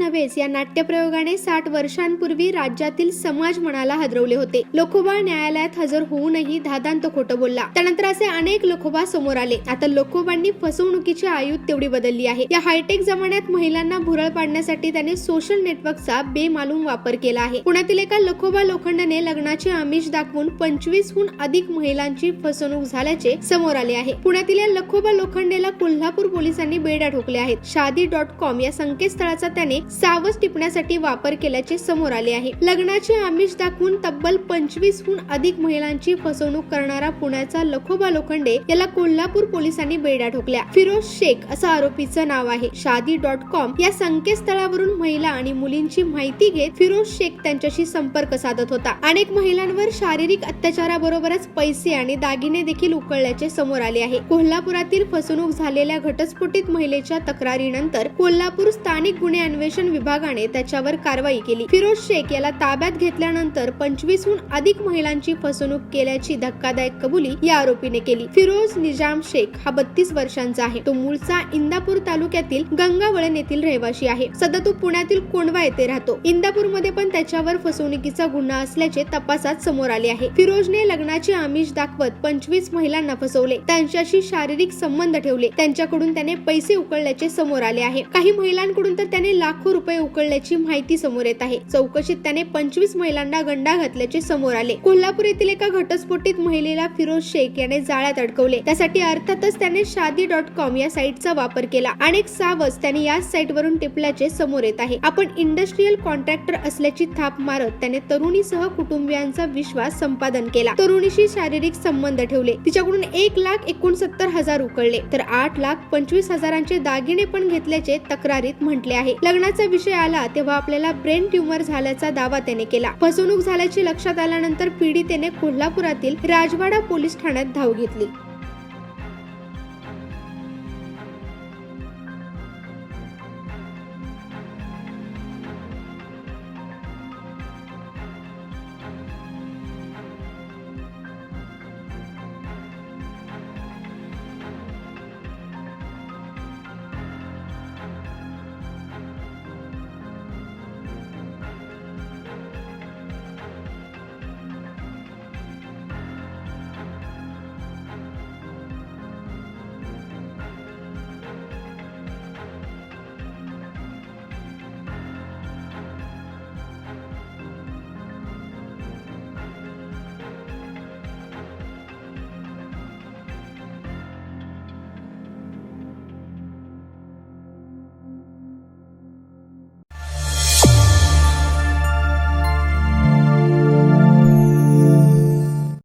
नव्हेच या नाट्यप्रयोगाने साठ वर्षांपूर्वी राज्यातील समाज मनाला हादरवले होते. लोखोबा न्यायालयात हजर होऊनही धादांत खोटं बोलला. त्यानंतर असे अनेक लोखोबा समोर आले. आता लोखोबांनी फसवणुकीची आयुध तेवढी बदलली आहे. या हायटेक जमान्यात महिलांना भुरळ पाडण्यासाठी त्याने सोशल नेटवर्कचा बेमालूम वापर केला आहे. पुण्यातील एका लखोबा लोखंडने लग्नाचे आमिष दाखवून पंचवीसहून अधिक महिलांची फसवणूक झाल्याचे समोर आले आहे. पुण्यातील या लखोबा लोखंडेला कोल्हापूर पोलिसांनी बेड्या ठोकले आहेत. शादी डॉट कॉम या संकेतस्थळाचा त्याने सावज टिपण्यासाठी वापर केल्याचे समोर आले आहे. लग्नाचे आमिष दाखवून तब्बल पंचवीसहून अधिक महिलांची फसवणूक करणारा पुण्याचा लखोबा लोखंडे याला कोल्हापूर पोलिसांनी बेड्या ठोकल्या. फिरोज शेख असं आरोपीचं नाव आहे. शादी डॉट कॉम या संकेतस्थळावरून महिला आणि मुलींची माहिती घेत फिरोज शेख त्यांच्याशी संपर्क साधत होता. अनेक महिलांवर शारीरिक अत्याचाराबरोबरच पैसे आणि दागिने देखील उकळल्याचे समोर आले आहे. कोल्हापुरातील फसवणूक झालेल्या घटस्फोटित महिलेच्या तक्रारीनंतर कोल्हापूर स्थानिक गुन्हे अन्वेषण विभागाने त्याच्यावर कारवाई केली. फिरोज शेख याला ताब्यात घेतल्यानंतर पंचवीसहून अधिक महिलांची फसवणूक केल्याची धक्कादायक कबुली या आरोपीने केली. फिरोज निजाम शेख हा बत्तीस वर्षांचा आहे. तो मूळचा इंदापूर तालुक्यातील गंगावळण येथील रहिवासी आहे. सध्या तो पुण्यातील कोंडवा येथे राहतो. इंदापूरमध्ये पण त्याच्यावर फसवणुकीचा गुन्हा असल्याचे तपासात समोर आले आहे. फिरोजने लग्नाचे आमिष दाखवत पंचवीस महिलांना फसवले. त्यांच्याशी शारीरिक संबंध ठेवले. त्यांच्याकडून त्याने पैसे उकळल्याचे समोर आले आहे. काही महिलांकडून तर त्याने लाखो रुपये उकळल्याची माहिती समोर येत आहे. चौकशीत त्याने पंचवीस महिलांना गंडा घातल्याचे समोर आले. कोल्हापूर येथील एका घटस्फोटीत महिलेला फिरोज शेख याने जाळ्यात अडकवले. त्यासाठी अर्थातच त्याने शादी डॉट कॉम या साईटचा वापर केला. अनेक सावज त्याने याच साईट वरून टिपल्याचे समोर येत आहे. आपण इंडस्ट्रीयल कॉन्ट्रॅक्टर असल्याची थाप मारत त्याने तरुणीसह कुटुंबियांचा विश्वास संपादन केला. तरुणीशी शारीरिक संबंध ठेवले. तिच्याकडून एक लाख एकोणसत्तर हजार उकळले. तर आठ लाख पंचवीस हजारांचे दागिने पण घेतल्याचे तक्रारीत म्हटले आहे. लग्नाचा विषय आला तेव्हा आपल्याला ब्रेन ट्युमर झाल्याचा दावा त्याने केला. फसवणूक झाल्याची लक्षात आल्यानंतर पीडितेने कोल्हापुरातील राजवाडा पोलीस ठाण्यात धाव घेतली.